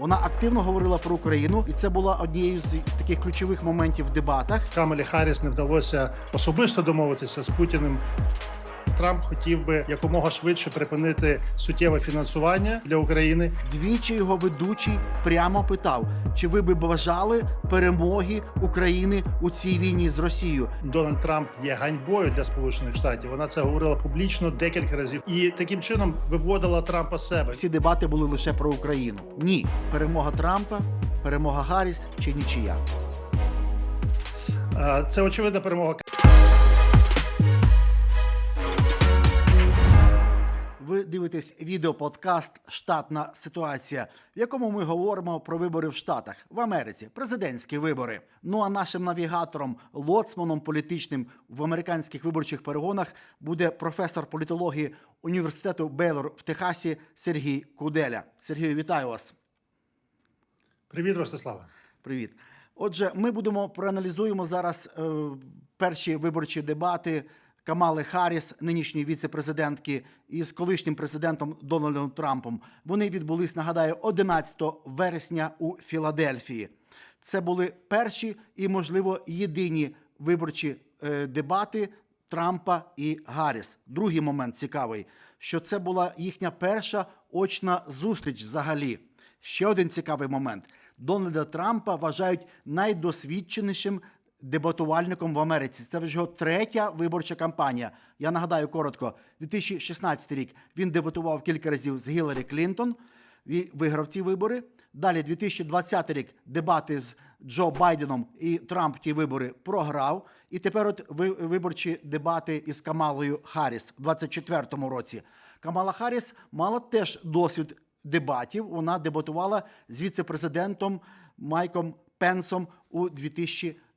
Вона активно говорила про Україну, і це була однією з таких ключових моментів в дебатах. Камалі Харріс не вдалося особисто домовитися з Путіним. Трамп хотів би якомога швидше припинити суттєве фінансування для України. Двічі його ведучий прямо питав, чи ви би бажали перемоги України у цій війні з Росією. Дональд Трамп є ганьбою для Сполучених Штатів. Вона це говорила публічно декілька разів і таким чином виводила Трампа з себе. Всі дебати були лише про Україну. Ні, перемога Трампа, перемога Гарріс чи нічия. Е, Це очевидна перемога Ви дивитесь відеоподкаст Штатна ситуація, в якому ми говоримо про вибори в Штатах в Америці, президентські вибори. Ну а нашим навігатором, лоцманом політичним в американських виборчих перегонах буде професор політології університету Бейлор в Техасі Сергій Куделя. Сергію, вітаю вас. Привіт, Ростислава. Привіт. Отже, ми будемо проаналізуємо зараз е, перші виборчі дебати Камали Харріс, нинішньої віце-президентки, із колишнім президентом Дональдом Трампом. Вони відбулись, нагадаю, 11 вересня у Філадельфії. Це були перші і, можливо, єдині виборчі е, дебати Трампа і Гарріс. Другий момент цікавий, що це була їхня перша очна зустріч взагалі. Ще один цікавий момент: Дональда Трампа вважають найдосвідченішим дебатувальником в Америці. Це вже його третя виборча кампанія. Я нагадаю коротко: 2016 рік він дебатував кілька разів з Гіларі Клінтон. Він виграв ці вибори. Далі, 2020 рік, дебати з Джо Байденом і Трамп ті вибори програв. І тепер от виборчі дебати із Камалою Харріс в 2024 році. Камала Харріс мала теж досвід дебатів. Вона дебатувала з віце-президентом Майком Пенсом у 2020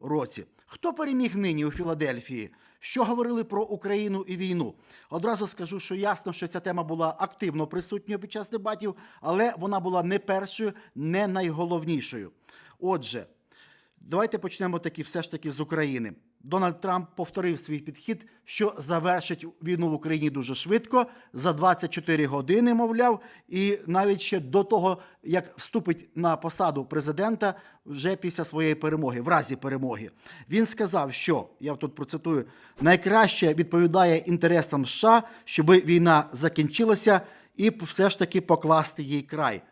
році. Хто переміг нині у Філадельфії? Що говорили про Україну і війну? Одразу скажу, що ясно, що ця тема була активно присутньою під час дебатів, але вона була не першою, не найголовнішою. Отже, давайте почнемо таки все ж таки з України. Дональд Трамп повторив свій підхід, що завершить війну в Україні дуже швидко, за 24 години, мовляв, і навіть ще до того, як вступить на посаду президента вже після своєї перемоги, в разі перемоги. Він сказав, що я тут процитую: найкраще відповідає інтересам США, щоб війна закінчилася, і все ж таки покласти їй край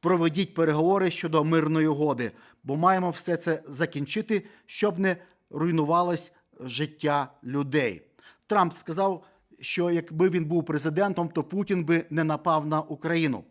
проведіть переговори щодо мирної угоди, бо маємо все це закінчити, щоб не руйнувалось життя людей. Трамп сказав, що якби він був президентом, то Путін би не напав на Україну.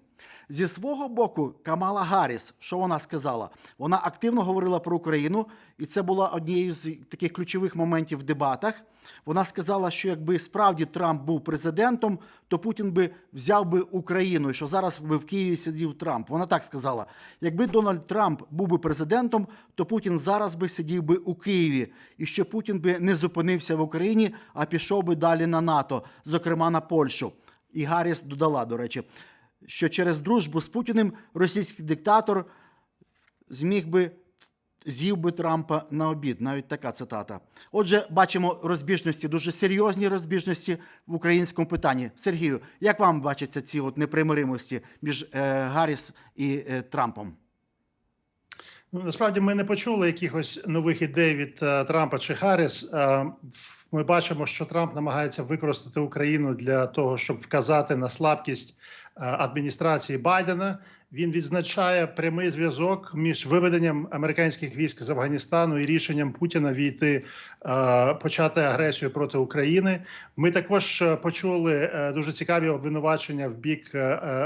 Зі свого боку, Камала Гарріс, що вона сказала? Вона активно говорила про Україну, і це була однією з таких ключових моментів в дебатах. Вона сказала, що якби справді Трамп був президентом, то Путін би взяв би Україну, що зараз би в Києві сидів Трамп. Вона так сказала: якби Дональд Трамп був би президентом, то Путін зараз би сидів би у Києві, і що Путін би не зупинився в Україні, а пішов би далі на НАТО, зокрема на Польщу. І Гарріс додала, до речі, що через дружбу з Путіним російський диктатор зміг би з'їв би Трампа на обід. Навіть така цитата. Отже, бачимо розбіжності, дуже серйозні розбіжності в українському питанні. Сергію, як вам бачаться ці от непримиримості між е, Гарріс і е, Трампом? Ну, насправді ми не почули якихось нових ідей від е, Трампа чи Харріс. Е, Ми бачимо, що Трамп намагається використати Україну для того, щоб вказати на слабкість адміністрації Байдена. Він відзначає прямий зв'язок між виведенням американських військ з Афганістану і рішенням Путіна війти е, почати агресію проти України. Ми також е, почули е, дуже цікаві обвинувачення в бік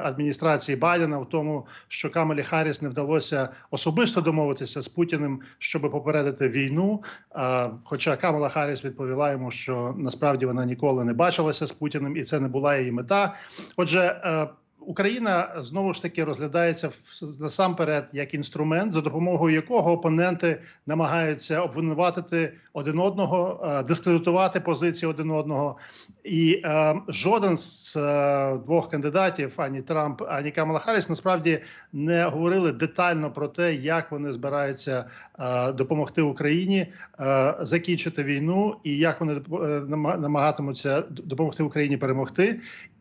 адміністрації Байдена в тому, що Камалі Харріс не вдалося особисто домовитися з Путіним, щоб попередити війну. Хоча Камала Харріс відповіла йому, що насправді вона ніколи не бачилася з Путіним, і це не була її мета. Отже. Україна знову ж таки розглядається насамперед як інструмент, за допомогою якого опоненти намагаються обвинуватити один одного, е, дискредитувати позиції один одного. І е, жоден з е, двох кандидатів, ані Трамп, ані Камала Харріс, насправді не говорили детально про те, як вони збираються е, допомогти Україні е, закінчити війну, і як вони е, намагатимуться допомогти Україні перемогти.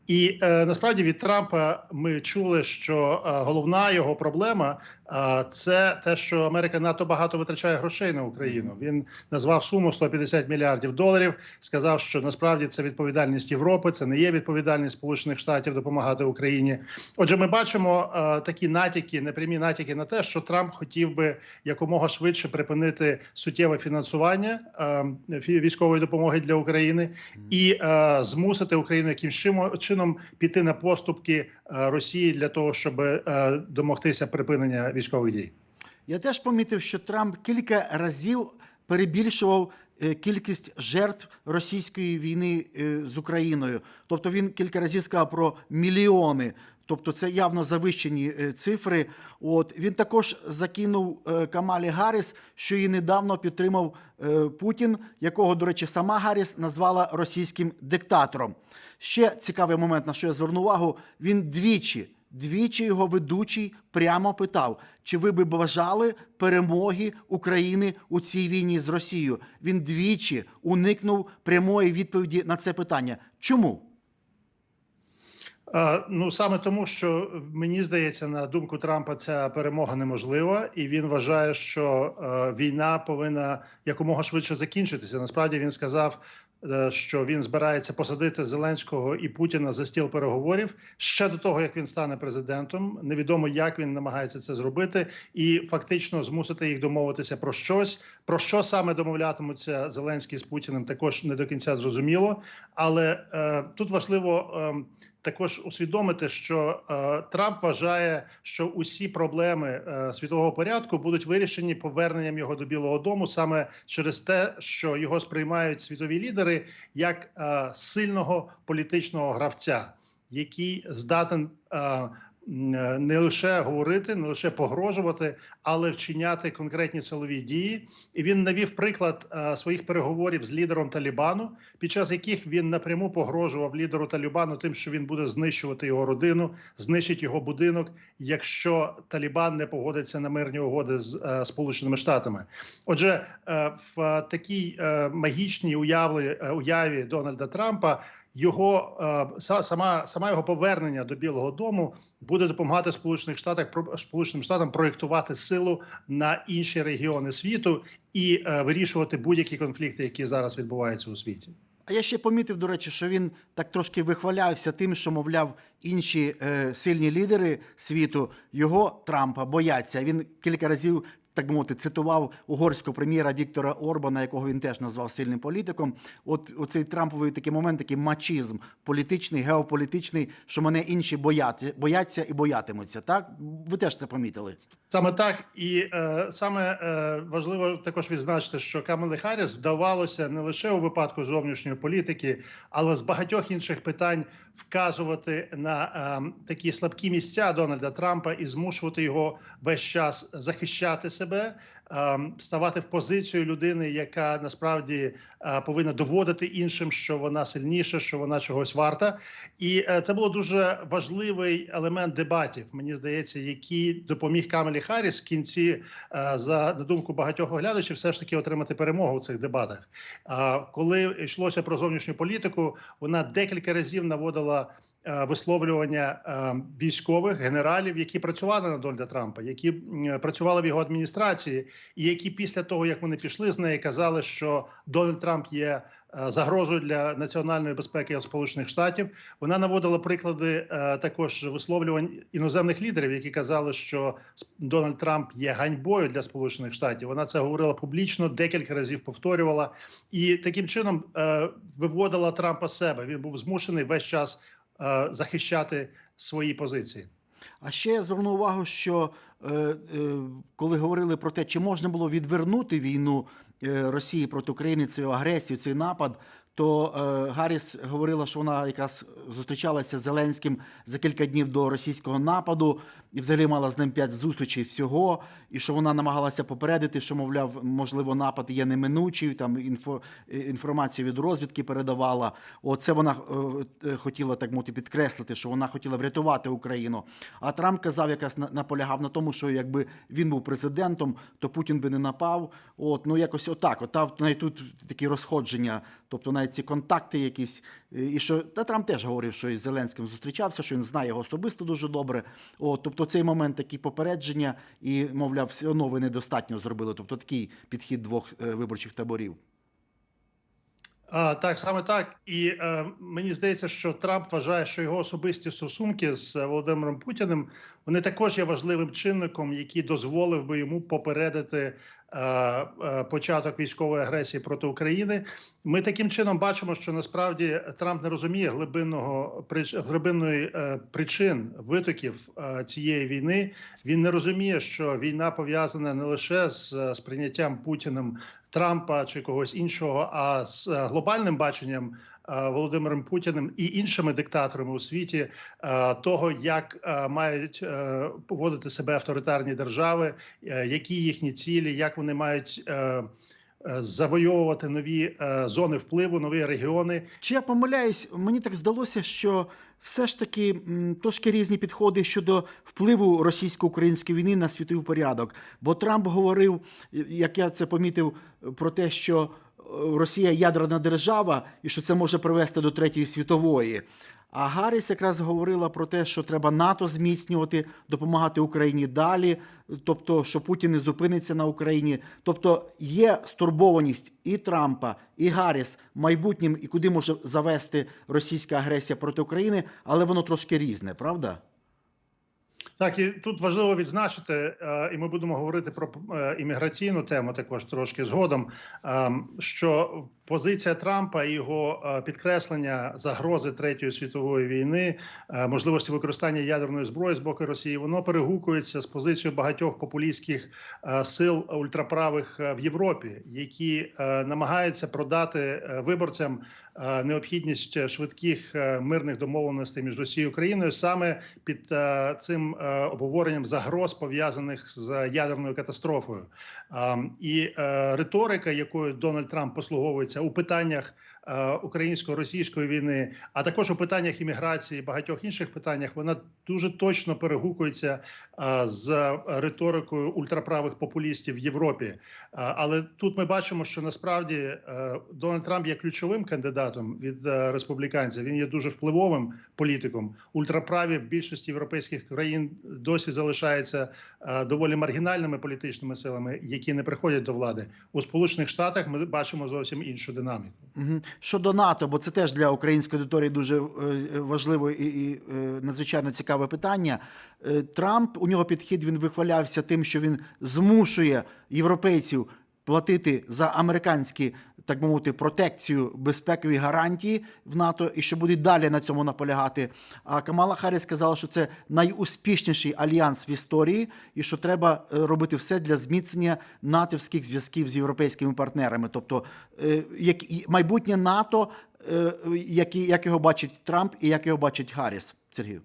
І е, насправді від Трампа ми чули, що е, головна його проблема це те, що Америка надто багато витрачає грошей на Україну. Він назвав суму 150 мільярдів доларів. Сказав, що насправді це відповідальність Європи, це не є відповідальність Сполучених Штатів допомагати Україні. Отже, ми бачимо е, такі натяки, непрямі натяки на те, що Трамп хотів би якомога швидше припинити суттєве фінансування е, військової допомоги для України і е, змусити Україну якимсь чином піти на поступки Росії для того, щоб е, домогтися припинення військових дій. Я теж помітив, що Трамп кілька разів перебільшував е, кількість жертв російської війни е, з Україною. Тобто він кілька разів сказав про мільйони. Тобто це явно завищені е, цифри. От він також закинув е, Камалі Гарріс, що її недавно підтримав е, Путін, якого, до речі, сама Гарріс назвала російським диктатором. Ще цікавий момент, на що я зверну увагу. Він двічі Двічі його ведучий прямо питав, чи ви би бажали перемоги України у цій війні з Росією. Він двічі уникнув прямої відповіді на це питання. Чому? Е, Ну саме тому, що мені здається, на думку Трампа, ця перемога неможлива, і він вважає, що е, війна повинна якомога швидше закінчитися. Насправді він сказав, е, що він збирається посадити Зеленського і Путіна за стіл переговорів ще до того, як він стане президентом. Невідомо, як він намагається це зробити, і фактично змусити їх домовитися про щось. Про що саме домовлятимуться Зеленський з Путіним, також не до кінця зрозуміло. Але е, тут важливо. Е, також усвідомити, що е, Трамп вважає, що усі проблеми е, світового порядку будуть вирішені поверненням його до Білого Дому саме через те, що його сприймають світові лідери як е, сильного політичного гравця, який здатен. Е, не лише говорити, не лише погрожувати, але вчиняти конкретні силові дії. І він навів приклад е, своїх переговорів з лідером Талібану, під час яких він напряму погрожував лідеру Талібану тим, що він буде знищувати його родину, знищить його будинок, якщо Талібан не погодиться на мирні угоди з е, Сполученими Штатами. Отже, е, в е, такій е, магічній е, уяві Дональда Трампа. Його е, сама сама його повернення до Білого Дому буде допомагати Сполучених Штатах Сполученим Штатам проєктувати силу на інші регіони світу і е, вирішувати будь-які конфлікти, які зараз відбуваються у світі. А я ще помітив, до речі, що він так трошки вихвалявся тим, що, мовляв, інші е, сильні лідери світу його Трампа бояться. Він кілька разів. Так мовити, цитував угорського прем'єра Віктора Орбана, якого він теж назвав сильним політиком. От оцей Трамповий такий момент, такий мачизм політичний, геополітичний, що мене інші бояться, бояться і боятимуться. Так ви теж це помітили? Саме так, і е, саме е, важливо також відзначити, що Камали Харріс вдавалося не лише у випадку зовнішньої політики, але з багатьох інших питань вказувати на е, такі слабкі місця Дональда Трампа і змушувати його весь час захищати себе, е, ставати в позицію людини, яка насправді е, повинна доводити іншим, що вона сильніша, що вона чогось варта. І е, це було дуже важливий елемент дебатів. Мені здається, який допоміг Камелі Харріс в кінці, е, за на думку багатьох оглядачів, все ж таки отримати перемогу у цих дебатах. Коли йшлося про зовнішню політику, вона декілька разів наводила. Е, Висловлювання е, військових генералів, які працювали на Дональда Трампа, які працювали в його адміністрації, і які після того, як вони пішли з неї, казали, що Дональд Трамп є е, загрозою для національної безпеки Сполучених Штатів. Вона наводила приклади також висловлювань іноземних лідерів, які казали, що Дональд Трамп є ганьбою для Сполучених Штатів. Вона це говорила публічно, декілька разів повторювала, і таким чином виводила Трампа себе. Він був змушений весь час захищати свої позиції. А ще я звернув увагу, що е, е, коли говорили про те, чи можна було відвернути війну е, Росії проти України, цю агресію, цей напад, то е, Гарріс говорила, що вона якраз зустрічалася з Зеленським за кілька днів до російського нападу. І взагалі мала з ним п'ять зустрічей всього, і що вона намагалася попередити, що, мовляв, можливо, напад є неминучий, там інфо, е, інформацію від розвідки передавала. Оце вона е, е, хотіла так мовити підкреслити, що вона хотіла врятувати Україну. А Трамп казав, якраз наполягав на тому, що якби він був президентом, то Путін би не напав. От, ну якось отак. От там навіть тут такі розходження, тобто навіть ці контакти якісь. е, І що та Трамп теж говорив, що із Зеленським зустрічався, що він знає його особисто дуже добре. От, тобто цей момент такі попередження, і, мовляв, все одно ви недостатньо зробили. Тобто такий підхід двох е, виборчих таборів. А, так, саме так. І е, мені здається, що Трамп вважає, що його особисті стосунки з е, Володимиром Путіним вони також є важливим чинником, який дозволив би йому попередити початок військової агресії проти України. Ми таким чином бачимо, що насправді Трамп не розуміє глибинного глибинної е, причин витоків е, цієї війни. Він не розуміє, що війна пов'язана не лише з е, сприйняттям Путіним Трампа чи когось іншого, а з е, глобальним баченням е, Володимиром Путіним і іншими диктаторами у світі е, того, як е, мають е, поводити себе авторитарні держави, е, які їхні цілі, як вони мають. е, е, Завойовувати нові е, зони впливу, нові регіони, Чи я помиляюсь, мені так здалося, що все ж таки трошки різні підходи щодо впливу російсько-української війни на світовий порядок. Бо Трамп говорив, як я це помітив, про те, що Росія ядерна держава і що це може привести до третьої світової. А Гарріс якраз говорила про те, що треба НАТО зміцнювати, допомагати Україні далі, тобто, що Путін не зупиниться на Україні. Тобто є стурбованість і Трампа, і Гарріс майбутнім, і куди може завести російська агресія проти України, але воно трошки різне, правда? Так, і тут важливо відзначити, е, і ми будемо говорити про е, імміграційну тему також трошки згодом. е, Що позиція Трампа і його підкреслення загрози третьої світової війни, можливості використання ядерної зброї з боку Росії, воно перегукується з позицією багатьох популістських сил ультраправих в Європі, які намагаються продати виборцям необхідність швидких е, мирних домовленостей між Росією і Україною саме під е, цим е, обговоренням загроз пов'язаних з ядерною катастрофою. І е, риторика, якою Дональд Трамп послуговується у питаннях е, українсько-російської війни, а також у питаннях імміграції, багатьох інших питаннях, вона дуже точно перегукується е, з риторикою ультраправих популістів в Європі. Е, Але тут ми бачимо, що насправді е, Дональд Трамп є ключовим кандидатом від е, республіканців. Він є дуже впливовим політиком. Ультраправі в більшості європейських країн досі залишаються е, доволі маргінальними політичними силами, які не приходять до влади. У Сполучених Штатах ми бачимо зовсім іншу динаміку. Щодо НАТО, бо це теж для української аудиторії дуже важливо важливе і, е, надзвичайно цікаве питання. Е, Трамп у нього підхід він вихвалявся тим, що він змушує європейців платити за американські, так мовити, протекцію безпекові гарантії в НАТО, і що буде далі на цьому наполягати. А Камала Харріс сказала, що це найуспішніший альянс в історії, і що треба е, робити все для зміцнення натівських зв'язків з європейськими партнерами. Тобто, е, як майбутнє НАТО, е, як його бачить Трамп і як його бачить Харріс. Сергію.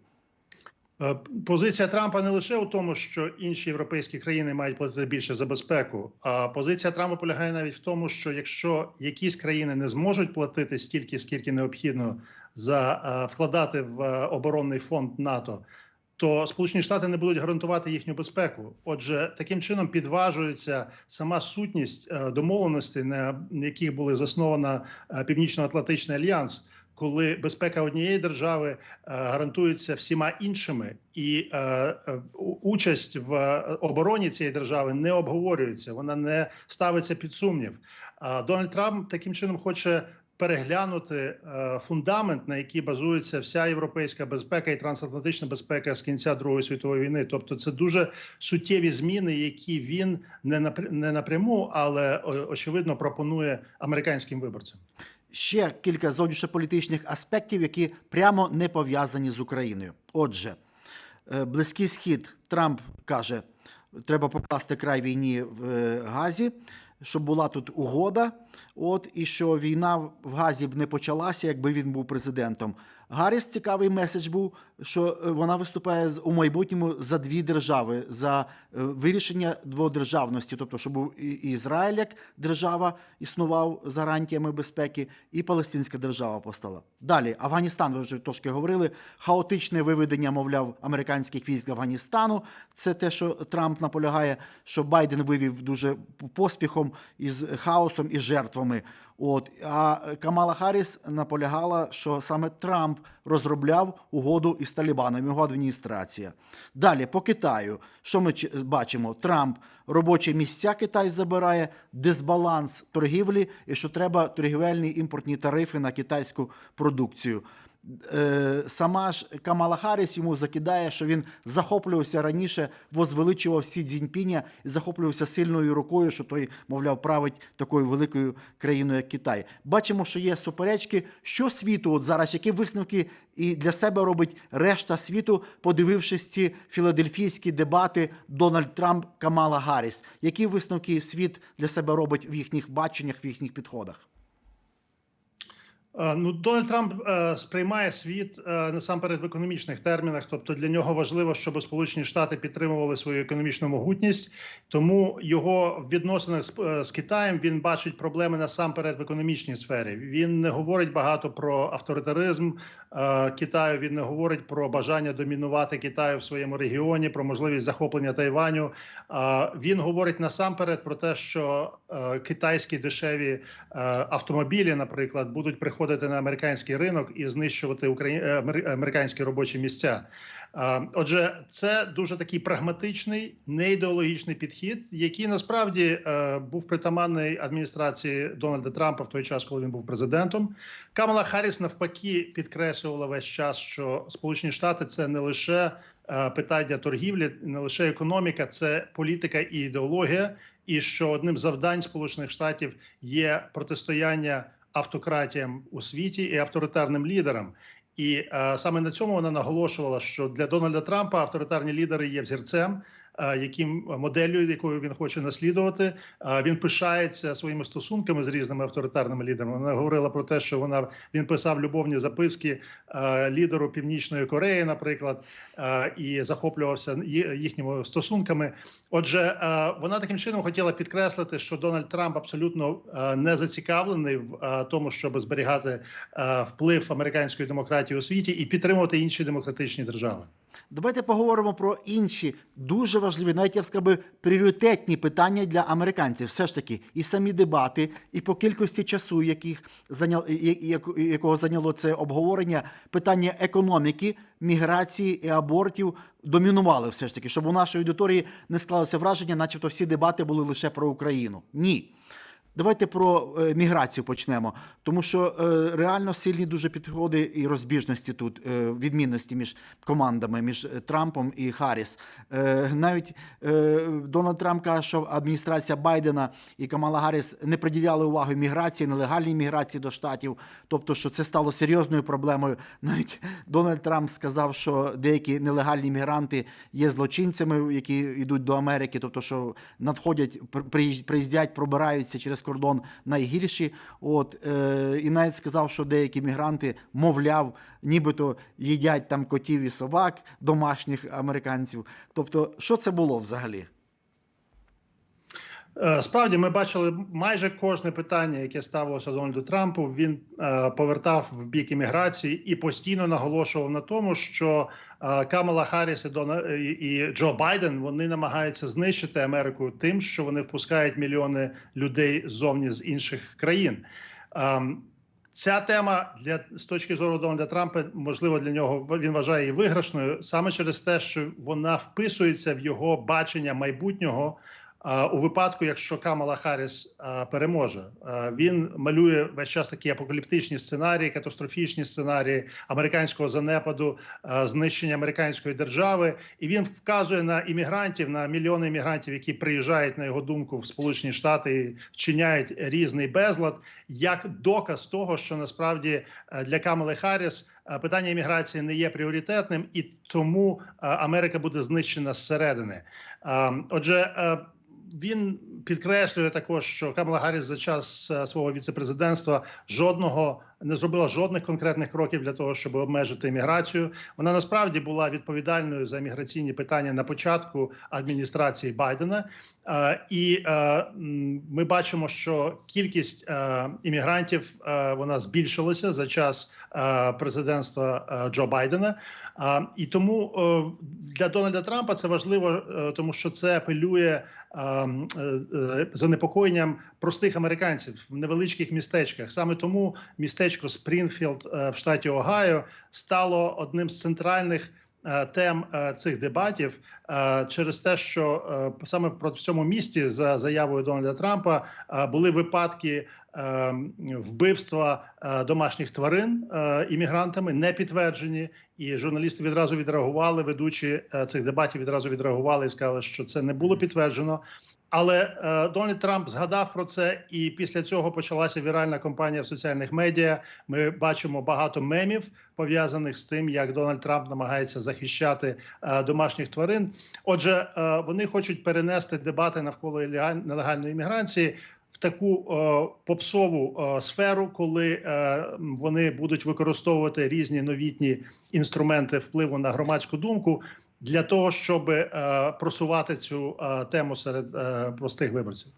Е, Позиція Трампа не лише у тому, що інші європейські країни мають платити більше за безпеку. А позиція Трампа полягає навіть в тому, що якщо якісь країни не зможуть платити стільки, скільки необхідно за е, вкладати в е, оборонний фонд НАТО, то Сполучені Штати не будуть гарантувати їхню безпеку. Отже, таким чином підважується сама сутність домовленостей, на яких були заснована Північно-Атлантичний альянс. Коли безпека однієї держави е, гарантується всіма іншими, і е, е, участь в обороні цієї держави не обговорюється, вона не ставиться під сумнів. Дональд Трамп таким чином хоче переглянути фундамент, на який базується вся європейська безпека і трансатлантична безпека з кінця Другої світової війни. Тобто, це дуже суттєві зміни, які він не напря- напряму, але очевидно пропонує американським виборцям. Ще кілька зовнішньополітичних аспектів, які прямо не пов'язані з Україною. Отже, е, Близький Схід Трамп каже, треба покласти край війні в е, Газі, щоб була тут угода. От і що війна в Газі б не почалася, якби він був президентом. Гарріс цікавий меседж був, що е, вона виступає у майбутньому за дві держави, за е, вирішення дводержавності, тобто, щоб був і Ізраїль як держава існував з гарантіями безпеки, і Палестинська держава постала. Далі, Афганістан, ви вже трошки говорили, хаотичне виведення, мовляв, американських військ Афганістану. Це те, що Трамп наполягає, що Байден вивів дуже поспіхом із хаосом і жертвами. От а Камала Харріс наполягала, що саме Трамп розробляв угоду із Талібаном, його адміністрація. Далі по Китаю, що ми бачимо? Трамп робочі місця Китай забирає, дисбаланс торгівлі, і що треба торгівельні імпортні тарифи на китайську продукцію. Е, Сама ж Камала Харріс йому закидає, що він захоплювався раніше, возвеличував Сі Цзіньпіня і захоплювався сильною рукою, що той, мовляв, править такою великою країною, як Китай. Бачимо, що є суперечки, що світу от зараз, які висновки і для себе робить решта світу, подивившись ці філадельфійські дебати Дональд Трамп Камала Гарріс. Які висновки світ для себе робить в їхніх баченнях, в їхніх підходах? Е, Ну, Дональд Трамп е, сприймає світ е, насамперед в економічних термінах. Тобто для нього важливо, щоб Сполучені Штати підтримували свою економічну могутність. Тому його в відносинах з, е, з Китаєм він бачить проблеми насамперед в економічній сфері. Він не говорить багато про авторитаризм е, Китаю. Він не говорить про бажання домінувати Китаю в своєму регіоні, про можливість захоплення Тайваню. Е, він говорить насамперед про те, що е, китайські дешеві е, автомобілі, наприклад, будуть приходити на американський ринок і знищувати е, американські робочі місця. Отже, це дуже такий прагматичний, неідеологічний підхід, який насправді е, був притаманний адміністрації Дональда Трампа в той час, коли він був президентом. Камала Харріс навпаки підкреслювала весь час, що Сполучені Штати це не лише е, питання торгівлі, не лише економіка, це політика і ідеологія. І що одним завдань Сполучених Штатів є протистояння автократіям у світі і авторитарним лідерам. І е, саме на цьому вона наголошувала, що для Дональда Трампа авторитарні лідери є взірцем, яким моделлю, якою він хоче наслідувати. Е, він пишається своїми стосунками з різними авторитарними лідерами. Вона говорила про те, що вона він писав любовні записки е, лідеру Північної Кореї, наприклад, е, і захоплювався їхніми стосунками. Отже, е, вона таким чином хотіла підкреслити, що Дональд Трамп абсолютно е, не зацікавлений в е, тому, щоб зберігати е, вплив американської демократії у світі і підтримувати інші демократичні держави. Давайте поговоримо про інші дуже важливі, навіть я б сказав, пріоритетні питання для американців. Все ж таки, і самі дебати, і по кількості часу, яких зайняло, якого зайняло це обговорення, питання економіки, міграції і абортів домінували все ж таки, щоб у нашої аудиторії не склалося враження, начебто всі дебати були лише про Україну. Ні. Давайте про е, міграцію почнемо, тому що е, реально сильні дуже підходи і розбіжності тут, е, відмінності між командами, між Трампом і Харріс. Навіть Дональд Трамп каже, що адміністрація Байдена і Камала Гарріс не приділяли увагу міграції, нелегальній міграції до штатів, тобто, що це стало серйозною проблемою. Навіть Дональд Трамп сказав, що деякі нелегальні мігранти є злочинцями, які йдуть до Америки, тобто, що надходять, при- приїздять, пробираються через кордон найгірші. От е, і навіть сказав, що деякі мігранти, мовляв, нібито їдять там котів і собак домашніх американців. Тобто, що це було взагалі? Е, Справді, ми бачили майже кожне питання, яке ставилося Дональду Трампу. Він е, повертав в бік імміграції і постійно наголошував на тому, що Камала Харріс і, Дона, і, Джо Байден вони намагаються знищити Америку тим, що вони впускають мільйони людей ззовні з інших країн. Ця тема для з точки зору Дональда Трампа, можливо, для нього він вважає її виграшною саме через те, що вона вписується в його бачення майбутнього. У випадку, якщо Камала Харріс переможе, він малює весь час такі апокаліптичні сценарії, катастрофічні сценарії американського занепаду, знищення американської держави, і він вказує на іммігрантів, на мільйони іммігрантів, які приїжджають на його думку в Сполучені Штати і вчиняють різний безлад, як доказ того, що насправді е, для Камали Харріс е, питання імміграції не є пріоритетним, і тому е, Америка буде знищена зсередини. Е, Отже, він підкреслює також, що Камала Гарріс за час е, свого віцепрезидентства жодного не зробила жодних конкретних кроків для того, щоб обмежити імміграцію. Вона насправді була відповідальною за міграційні питання на початку адміністрації Байдена. Е, І е, ми бачимо, що кількість е, іммігрантів вона збільшилася за час президентства Джо Байдена. І тому для Дональда Трампа це важливо, тому що це апелює занепокоєнням простих американців в невеличких містечках. Саме тому містечко Спрінфілд е, в штаті Огайо стало одним з центральних. е, Тем е, цих дебатів через те, що саме в цьому місті за заявою Дональда Трампа були випадки вбивства домашніх тварин іммігрантами, не підтверджені, і журналісти відразу відреагували. Ведучі цих дебатів відразу відреагували і сказали, що це не було підтверджено. Але е, Дональд Трамп згадав про це, і після цього почалася віральна кампанія в соціальних медіа. Ми бачимо багато мемів пов'язаних з тим, як Дональд Трамп намагається захищати е, домашніх тварин. Отже, е, вони хочуть перенести дебати навколо нелегальної імміграції в таку е, попсову е, сферу, коли е, вони будуть використовувати різні новітні інструменти впливу на громадську думку для того, щоб е, просувати цю е, тему серед е, простих виборців.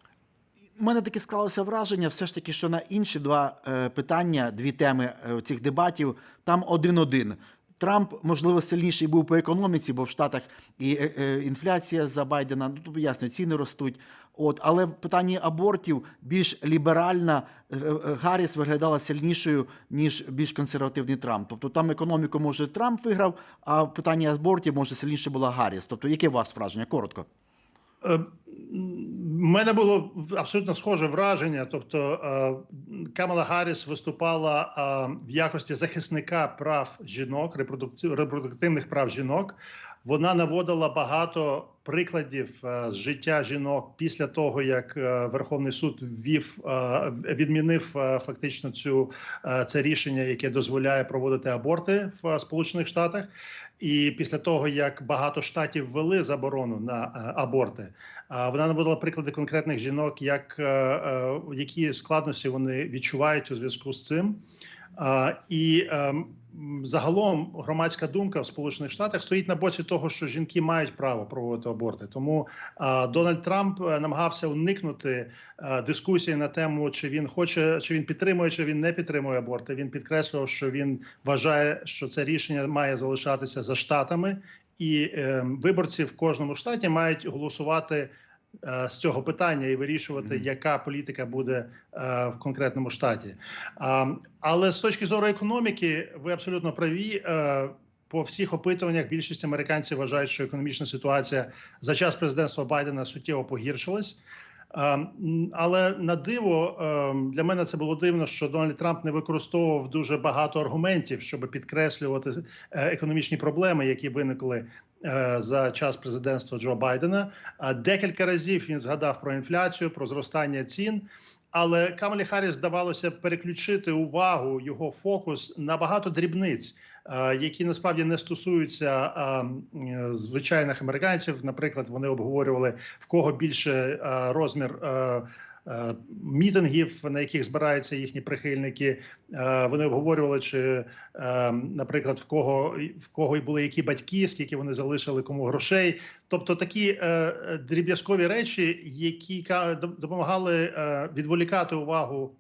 У мене таке склалося враження, все ж таки, що на інші два питання, дві теми цих дебатів, там один-один. Трамп, можливо, сильніший був по економіці, бо в Штатах і е, е, інфляція за Байдена, ну тобто ясно, ціни ростуть. От, але в питанні абортів більш ліберальна е, Гарріс виглядала сильнішою, ніж більш консервативний Трамп. Тобто там економіку, може, Трамп виграв, а в питанні абортів, може, сильніше була Гарріс. Тобто, яке у вас враження? Коротко. Е, м, в мене було абсолютно схоже враження. Тобто е, Камала Гарріс виступала е, в якості захисника прав жінок, репродуктивних прав жінок. Вона наводила багато прикладів е, з життя жінок після того, як е, Верховний суд ввів е, відмінив фактично цю це рішення, яке дозволяє проводити аборти в Сполучених Штатах. І після того, як багато штатів ввели заборону на аборти, вона наводила приклади конкретних жінок, як які складності вони відчувають у зв'язку з цим. І ем, загалом громадська думка в Сполучених Штатах стоїть на боці того, що жінки мають право проводити аборти. Тому Дональд Трамп е, намагався уникнути е, дискусії на тему, чи він хоче, чи він підтримує, чи він не підтримує аборти. Він підкреслював, що він вважає, що це рішення має залишатися за штатами, і ем, виборці в кожному штаті мають голосувати. Е, З цього питання і вирішувати, яка політика буде е, в конкретному штаті. Але з точки зору економіки, ви абсолютно праві. Е, по всіх опитуваннях більшість американців вважають, що економічна ситуація за час президентства Байдена суттєво погіршилась. Але на диво для мене це було дивно, що Дональд Трамп не використовував дуже багато аргументів, щоб підкреслювати економічні проблеми, які виникли за час президентства Джо Байдена. Декілька разів він згадав про інфляцію, про зростання цін. Але Камалі Харріс здавалося переключити увагу його фокус на багато дрібниць, е, які насправді не стосуються е, звичайних американців. Наприклад, вони обговорювали в кого більше е, розмір. Е, Мітингів, на яких збираються їхні прихильники, Е, вони обговорювали, чи, е, наприклад, в кого в кого і були які батьки, скільки вони залишили кому грошей. Тобто такі дріб'язкові речі, які допомагали відволікати увагу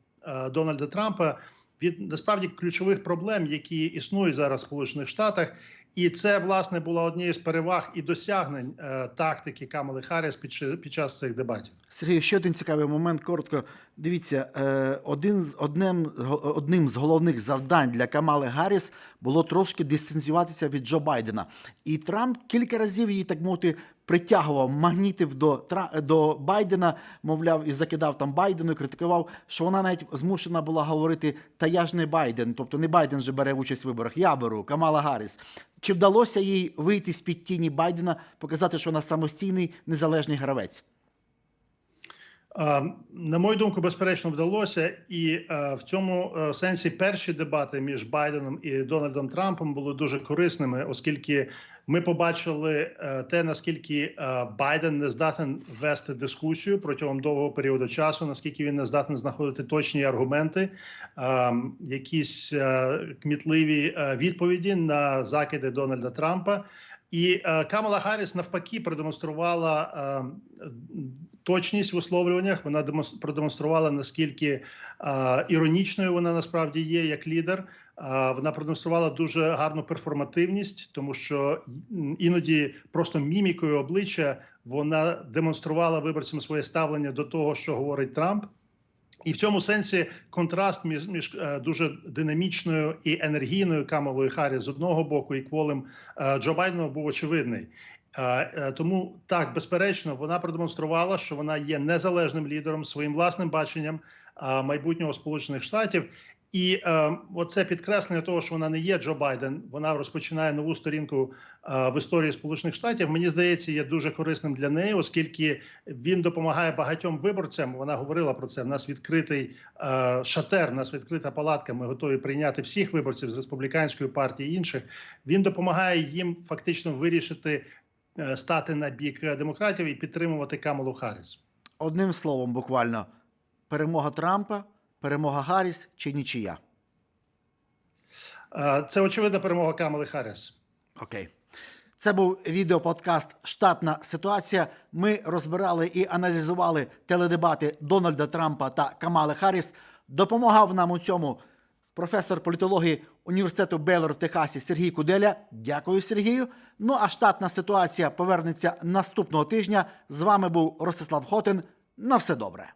Дональда Трампа від насправді ключових проблем, які існують зараз в Сполучених Штатах. І це власне була однією з переваг і досягнень е, тактики Камали Харріс під, під час цих дебатів. Сергій, ще один цікавий момент. Коротко. Дивіться, е, один з одним, одним з головних завдань для Камали Гарріс було трошки дистанціюватися від Джо Байдена. І Трамп кілька разів її, так мовити, притягував, магнітив до, до Байдена, мовляв, і закидав там Байдену, і критикував, що вона навіть змушена була говорити: Та я ж не Байден, тобто не Байден же бере участь в виборах, я беру, Камала Гарріс. Чи вдалося їй вийти з під тіні Байдена, показати, що вона самостійний незалежний гравець? На мою думку, безперечно, вдалося, і е, в цьому е, сенсі перші дебати між Байденом і Дональдом Трампом були дуже корисними, оскільки Ми побачили е, те, наскільки Байден не здатен вести дискусію протягом довгого періоду часу, наскільки він не здатен знаходити точні аргументи, якісь кмітливі відповіді на закиди Дональда Трампа. І е, Камала Харріс навпаки продемонструвала е, точність в висловлюваннях. Вона демонс- продемонструвала наскільки е, іронічною вона насправді є як лідер. Е, Вона продемонструвала дуже гарну перформативність, тому що іноді просто мімікою обличчя вона демонструвала виборцям своє ставлення до того, що говорить Трамп. І в цьому сенсі контраст між, між е, дуже динамічною і енергійною Камалою Харрі з одного боку і кволим е, Джо Байденом був очевидний. Е, Тому так, безперечно, вона продемонструвала, що вона є незалежним лідером своїм власним баченням майбутнього Сполучених Штатів. І е, оце підкреслення того, що вона не є Джо Байден, вона розпочинає нову сторінку е, в історії Сполучених Штатів. Мені здається, є дуже корисним для неї, оскільки він допомагає багатьом виборцям. Вона говорила про це. У нас відкритий е, шатер, у нас відкрита палатка. Ми готові прийняти всіх виборців з республіканської партії і інших. Він допомагає їм фактично вирішити е, стати на бік демократів і підтримувати Камалу Харріс. Одним словом, буквально, перемога Трампа, перемога Гарріс чи нічия. Е, Це очевидна перемога Камали Харріс. Окей. Це був відеоподкаст Штатна ситуація. Ми розбирали і аналізували теледебати Дональда Трампа та Камали Харріс. Допомагав нам у цьому професор політології університету Бейлор в Техасі Сергій Куделя. Дякую, Сергію. Ну а штатна ситуація повернеться наступного тижня. З вами був Ростислав Хотин. На все добре.